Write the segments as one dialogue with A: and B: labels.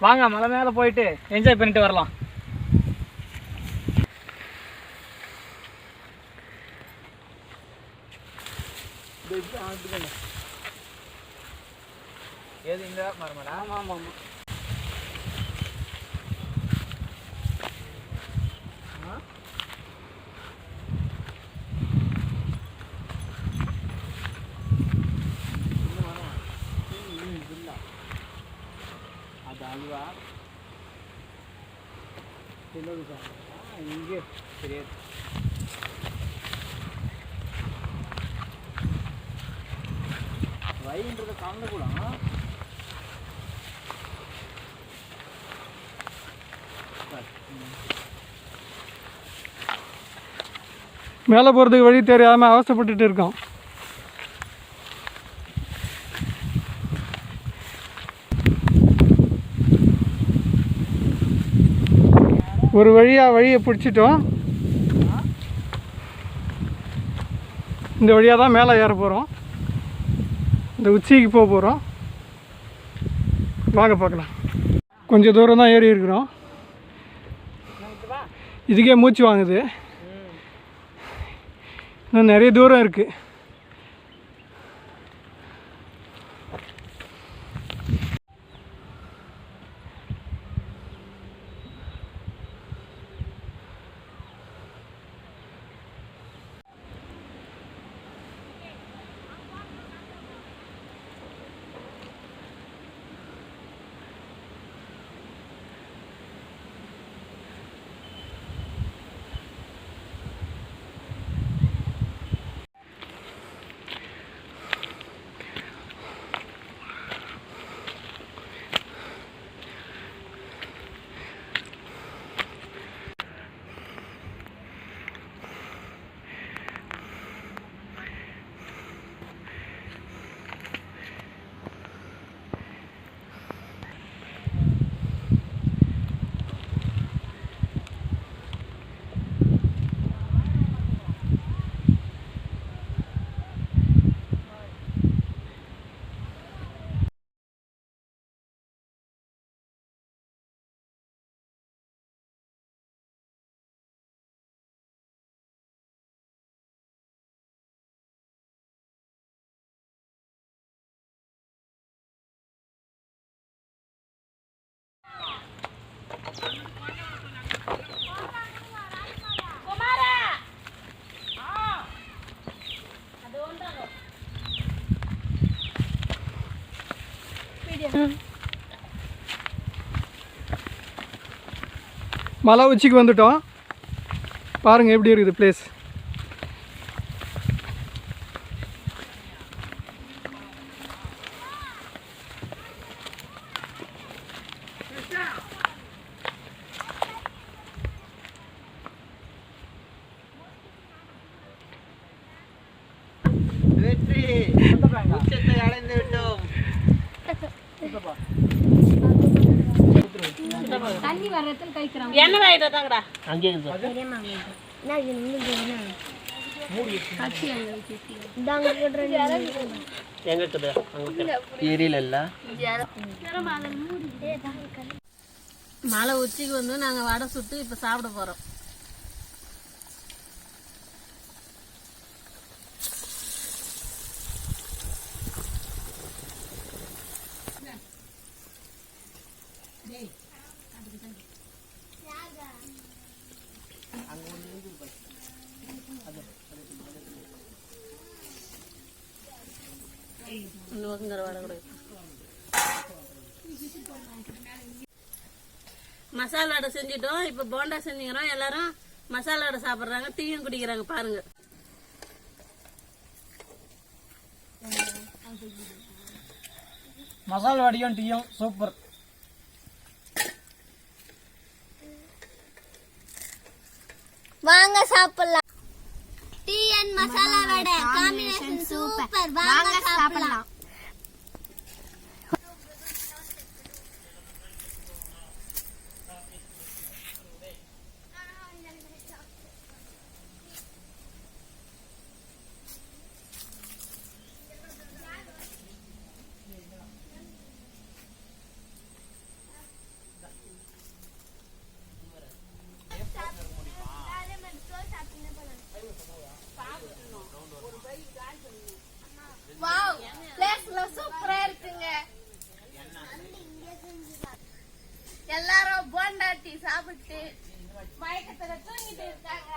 A: வாங்க மலை மேலே போயிட்டு என்ஜாய் பண்ணிட்டு வரலாம். ஏது இந்த மரமடா? ஆமாம் ஆமாம் அல்வா. தெரியுது இங்கே. தெரியாது வைன்றது கூட
B: மேலே போகிறதுக்கு வழி தெரியாமல் அவஸ்தைப்பட்டுட்டு இருக்கோம் ஒரு வழியாக வழியை பிடிச்சிட்டோம். இந்த வழியாக தான் மேலே ஏற போகிறோம் இந்த உச்சிக்கு போக போகிறோம் வாங்க பார்க்கலாம். கொஞ்சம் தூரம் தான் ஏறி இருக்கிறோம். இதுக்கே மூச்சு வாங்குது. இன்னும் நிறைய தூரம் இருக்குது மலை உச்சிக்கு வந்துட்டோம். பாருங்கள் எப்படி இருக்குது பிளேஸ்
C: தண்ணி வர்றதுல கைக்கிறாங்க
D: எண்ணெய் வாங்கிட்டு வந்தாங்கடா
E: அங்கே இருக்கு. எங்க இருக்குது அங்க தெரியல
D: மலை உச்சிக்கு வந்து நாங்க வடை சுட்டு இப்ப சாப்பிட போறோம். மசாலா செஞ்சிட்டோம். இப்ப போண்டா செஞ்சுக்கிறோம். எல்லாரும் மசாலா சாப்பிடுறாங்க. டீயும் குடிக்கிறாங்க. பாருங்க.
A: மசாலா வடியும் டீயும் சூப்பர்.
C: வாங்க சாப்பிடலாம். மசாலா வடை. காம்பினேஷன் சூப்பர் வாங்க சாப்பிடலாம்.
F: எல்லாரும் போண்டா டீ சாப்பிட்டு மயக்கத்துல தூங்கிட்டு இருக்காங்க.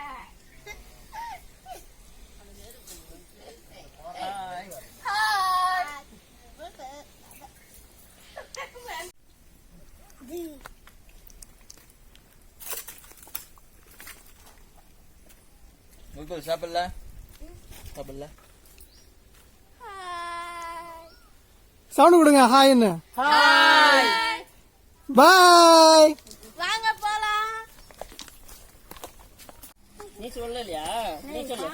E: முகுல் சாப்பிடல சாப்பிடல
B: சவுண்டு கொடுங்க. ஹாய்ன்னு பாய்.
F: வாங்க போலாம்.
E: நீ சொல்லலையா? நீ சொல்லு.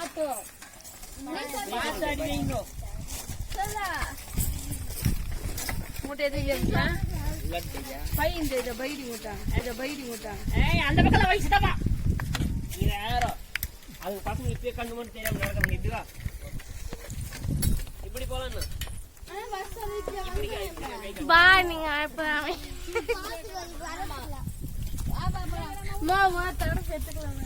F: சொல்லா.
G: மூட்டை எதுவும்
E: இல்லையா
G: பை இந்த இதை பைடி மூட்டா. இதை பைடி மூட்டா.
E: ஏய் அந்த பக்கம் வயசுதாப்பா இது யாரோ? அது பசங்க இப்பயே கண்ணு மட்டும் தெரியாம இப்படி வா. இப்படி போலாம்
F: பா நீங்க மாமா தரம் சேர்த்துக்கலாம்